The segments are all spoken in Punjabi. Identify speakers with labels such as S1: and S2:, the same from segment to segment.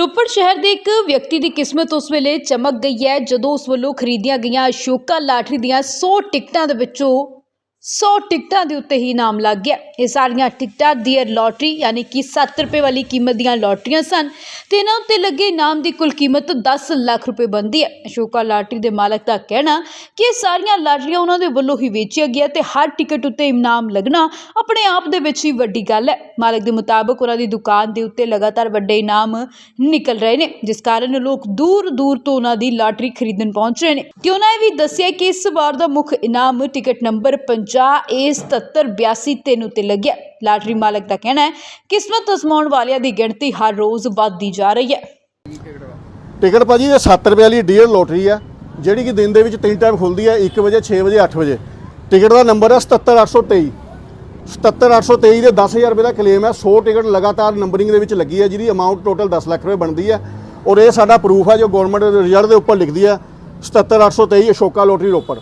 S1: ਰੋਪੜ ਸ਼ਹਿਰ ਦੇ ਇੱਕ ਵਿਅਕਤੀ ਦੀ ਕਿਸਮਤ ਉਸ ਵੇਲੇ ਚਮਕ ਗਈ ਹੈ। ਜਦੋਂ ਉਸ ਵੱਲੋਂ ਖਰੀਦੀਆਂ ਗਈਆਂ ਅਸ਼ੋਕਾ ਲਾਟਰੀ ਦੀਆਂ 100 ਟਿਕਟਾਂ ਦੇ ਵਿੱਚੋਂ 100 ਟਿਕਟਾਂ ਦੇ ਉੱਤੇ ਹੀ ਨਾਮ ਲੱਗ ਗਿਆ। ਇਹ ਸਾਰੀਆਂ ਟਿਕਟਾਂ ਡੀਅਰ ਲੋਟਰੀ ਯਾਨੀ ਕਿ 7 ਰੁਪਏ ਵਾਲੀ ਕੀਮਤ ਦੀਆਂ ਲਾਟਰੀਆਂ ਸਨ ਤੇ ਇਹਨਾਂ ਉੱਤੇ ਲੱਗੇ ਇਨਾਮ ਦੀ ਕੁੱਲ ਕੀਮਤ 10 ਲੱਖ ਰੁਪਏ ਬਣਦੀ ਹੈ। ਅਸ਼ੋਕਾ ਲਾਟਰੀ ਦੇ ਮਾਲਕ ਦਾ ਕਹਿਣਾ ਕਿ ਇਹ ਸਾਰੀਆਂ ਲਾਟਰੀਆਂ ਉਹਨਾਂ ਦੇ ਵੱਲੋਂ ਹੀ ਵੇਚੀਆਂ ਗਿਆ ਤੇ ਹਰ ਟਿਕਟ ਉੱਤੇ ਇਨਾਮ ਲੱਗਣਾ ਆਪਣੇ ਆਪ ਦੇ ਵਿੱਚ ਹੀ ਵੱਡੀ ਗੱਲ ਹੈ। ਮਾਲਕ ਦੇ ਮੁਤਾਬਕ ਉਹਨਾਂ ਦੀ ਦੁਕਾਨ ਦੇ ਉੱਤੇ ਲਗਾਤਾਰ ਵੱਡੇ ਇਨਾਮ ਨਿਕਲ ਰਹੇ ਨੇ, ਜਿਸ ਕਾਰਨ ਲੋਕ ਦੂਰ ਦੂਰ ਤੋਂ ਉਹਨਾਂ ਦੀ ਲਾਟਰੀ ਖਰੀਦਣ ਪਹੁੰਚ ਰਹੇ ਨੇ। ਤੇ ਉਹਨਾਂ ਇਹ ਵੀ ਦੱਸਿਆ ਕਿ ਇਸ ਵਾਰ ਦਾ ਮੁੱਖ ਇਨਾਮ ਟਿਕਟ ਨੰਬਰ 50 A 7782 ਤਿੰਨ ਉੱਤੇ ਲੱਗਿਆ। ਲਾਟਰੀ ਮਾਲਕ ਦਾ ਕਹਿਣਾ ਹੈ, ਕਿਸਮਤ ਅਜ਼ਮਾਉਣ ਵਾਲਿਆਂ ਦੀ ਗਿਣਤੀ ਹਰ ਰੋਜ਼ ਵੱਧਦੀ ਜਾ ਰਹੀ ਹੈ।
S2: ਟਿਕਟ ਭਾਜੀ, ਇਹ 7 ਰੁਪਏ ਵਾਲੀ ਡੀਅਰ ਲੋਟਰੀ ਆ, ਜਿਹੜੀ ਕਿ ਦਿਨ ਦੇ ਵਿੱਚ ਤਿੰਨ ਟਾਈਮ ਖੁੱਲਦੀ ਹੈ 1 ਵਜੇ 6 ਵਜੇ 8 ਵਜੇ। ਟਿਕਟ ਦਾ ਨੰਬਰ ਹੈ 77823 77823 ਦੇ 10000 ਰੁਪਏ ਦਾ ਕਲੇਮ ਹੈ 100 ਟਿਕਟ ਲਗਾਤਾਰ ਨੰਬਰਿੰਗ ਦੇ ਵਿੱਚ ਲੱਗੀ ਹੈ ਜਿਹਦੀ ਅਮਾਉਂਟ ਟੋਟਲ 10 ਲੱਖ ਰੁਪਏ ਬਣਦੀ ਹੈ ਔਰ ਇਹ ਸਾਡਾ ਪ੍ਰੂਫ ਹੈ ਜੋ ਗਵਰਨਮੈਂਟ ਰਿਜ਼ਲਟ ਦੇ ਉੱਪਰ ਲਿਖਦੀ ਹੈ 77823 ਅਸ਼ੋਕਾ ਲੋਟਰੀ ਰੋਪੜ।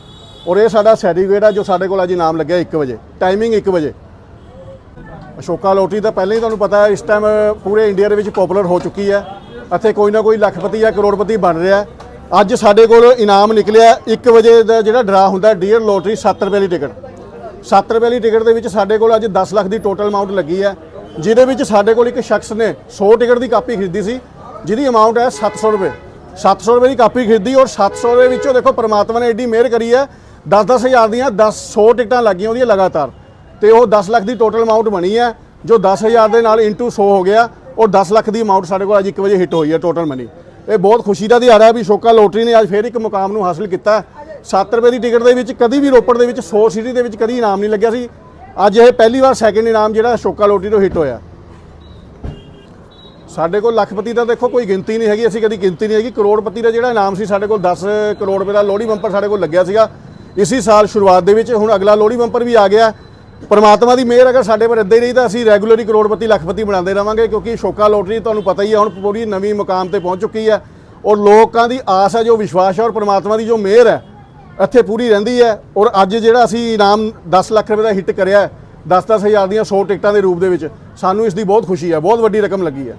S2: ਔਰ ਇਹ ਸਾਡਾ ਸਰਟੀਫਿਕੇਟ ਹੈ ਜੋ ਸਾਡੇ ਕੋਲ ਅੱਜ ਨਾਮ ਲੱਗਿਆ 1 ਵਜੇ। ਟਾਈਮਿੰਗ 1 ਵਜੇ। ਅਸ਼ੋਕਾ ਲੋਟਰੀ ਤਾਂ ਪਹਿਲਾਂ ਹੀ ਤੁਹਾਨੂੰ ਪਤਾ ਹੈ, ਇਸ ਟਾਈਮ ਪੂਰੇ ਇੰਡੀਆ ਦੇ ਵਿੱਚ ਪਪੂਲਰ ਹੋ ਚੁੱਕੀ ਹੈ। ਇੱਥੇ ਕੋਈ ਨਾ ਕੋਈ ਲੱਖਪਤੀ ਜਾਂ ਕਰੋੜਪਤੀ ਬਣ ਰਿਹਾ ਅੱਜ ਸਾਡੇ ਕੋਲ ਇਨਾਮ ਨਿਕਲਿਆ 1 ਵਜੇ ਦਾ ਜਿਹੜਾ ਡਰਾ ਹੁੰਦਾ ਡੀਅਰ ਲੋਟਰੀ 7 ਰੁਪਏ ਦੀ ਟਿਕਟ। 7 ਰੁਪਏ ਦੀ ਟਿਕਟ ਦੇ ਵਿੱਚ ਸਾਡੇ ਕੋਲ ਅੱਜ 10 ਲੱਖ ਦੀ ਟੋਟਲ ਅਮਾਉਂਟ ਲੱਗੀ ਹੈ। ਜਿਹਦੇ ਵਿੱਚ ਸਾਡੇ ਕੋਲ ਇੱਕ ਸ਼ਖਸ ਨੇ 100 ਟਿਕਟ ਦੀ ਕਾਪੀ ਖਰੀਦੀ ਸੀ, ਜਿਹਦੀ ਅਮਾਉਂਟ ਹੈ 700 ਰੁਪਏ। 700 ਰੁਪਏ ਦੀ ਕਾਪੀ ਖਰੀਦੀ ਔਰ 700 ਦੇ ਵਿੱਚੋਂ ਦੇਖੋ ਪ੍ਰਮਾਤਮਾ ਨੇ ਐਡੀ ਮਿਹਰ ਕਰੀ ਹੈ 10-10 ਹਜ਼ਾਰ ਦੀਆਂ 10 100 ਟਿਕਟਾਂ ਲੱਗੀਆਂ ਉਹਦੀਆਂ ਲਗਾਤਾਰ। ਤੇ ਉਹ 10 ਲੱਖ ਦੀ ਟੋਟਲ ਅਮਾਉਂਟ ਬਣੀ ਹੈ, ਜੋ 10000 ਦੇ ਨਾਲ ਇੰਟੂ 100 ਹੋ ਗਿਆ, ਉਹ 10 ਲੱਖ ਦੀ ਅਮਾਉਂਟ ਸਾਡੇ ਕੋਲ ਅੱਜ 1 ਵਜੇ ਹਿੱਟ ਹੋਈ ਹੈ ਟੋਟਲ ਮਨੀ ਇਹ ਬਹੁਤ ਖੁਸ਼ੀ ਦਾ ਦਿਹਾੜਾ ਹੈ ਵੀ ਸ਼ੋਕਾ ਲੋਟਰੀ ਨੇ ਅੱਜ ਫੇਰ ਇੱਕ ਮੁਕਾਮ ਨੂੰ ਹਾਸਲ ਕੀਤਾ 7 ਰੁਪਏ ਦੀ ਟਿਕਟ ਦੇ ਵਿੱਚ, ਕਦੀ ਵੀ ਰੋਪੜ ਦੇ ਵਿੱਚ 100 ਸਿਟੀ ਦੇ ਵਿੱਚ ਕਦੀ ਇਨਾਮ ਨਹੀਂ ਲੱਗਿਆ ਸੀ। ਅੱਜ ਇਹ ਪਹਿਲੀ ਵਾਰ ਸੈਕਿੰਡ ਇਨਾਮ ਜਿਹੜਾ ਸ਼ੋਕਾ ਲੋਟਰੀ ਤੋਂ ਹਿੱਟ ਹੋਇਆ। ਸਾਡੇ ਕੋਲ ਲੱਖਪਤੀ ਦਾ ਦੇਖੋ ਕੋਈ ਗਿਣਤੀ ਨਹੀਂ ਹੈਗੀ, ਅਸੀਂ ਕਦੀ ਗਿਣਤੀ ਨਹੀਂ ਹੈਗੀ। ਕਰੋੜਪਤੀ ਦਾ ਜਿਹੜਾ ਇਨਾਮ ਸੀ, ਸਾਡੇ ਕੋਲ 10 ਕਰੋੜ ਰੁਪਏ ਦਾ ਲੋਹੜੀ ਬੰਪਰ ਸਾਡੇ ਕੋਲ ਲੱਗਿਆ ਸੀਗਾ। ਇਸੀ ਸਾਲ ਸ਼ੁਰੂਆਤ ਦੇ ਵਿੱਚ ਹੁਣ ਅਗਲਾ ਲੋਹੜੀ ਬੰਪਰ ਵੀ ਆ ਗਿਆ। ਪਰਮਾਤਮਾ ਦੀ ਮਿਹਰ ਅਗਰ ਸਾਡੇ ਪਰ ਇੱਦਾਂ ਹੀ ਰਹੀ ਤਾਂ ਅਸੀਂ ਰੈਗੂਲਰੀ ਕਰੋੜਪਤੀ, ਲੱਖਪਤੀ ਬਣਾਉਂਦੇ ਰਵਾਂਗੇ ਕਿਉਂਕਿ ਸ਼ੋਕਾ ਲੋਟਰੀ ਤੁਹਾਨੂੰ ਪਤਾ ਹੀ ਹੈ ਹੁਣ ਪੂਰੀ ਨਵੀਂ ਮੁਕਾਮ ਤੇ ਪਹੁੰਚ ਚੁੱਕੀ ਹੈ ਔਰ ਲੋਕਾਂ ਦੀ ਆਸ ਹੈ ਜੋ ਵਿਸ਼ਵਾਸ ਹੈ ਔਰ ਪਰਮਾਤਮਾ ਦੀ ਜੋ ਮਿਹਰ ਹੈ ਇੱਥੇ ਪੂਰੀ ਰਹਿੰਦੀ ਹੈ ਔਰ ਅੱਜ ਜਿਹੜਾ ਅਸੀਂ ਇਨਾਮ 10 ਲੱਖ ਰੁਪਏ ਦਾ ਹਿੱਟ ਕਰਿਆ 10-10 ਹਜ਼ਾਰ ਦੀਆਂ 100 ਟਿਕਟਾਂ ਦੇ ਰੂਪ ਦੇ ਵਿੱਚ, ਸਾਨੂੰ ਇਸ ਦੀ ਬਹੁਤ ਖੁਸ਼ੀ ਹੈ ਬਹੁਤ ਵੱਡੀ ਰਕਮ ਲੱਗੀ ਹੈ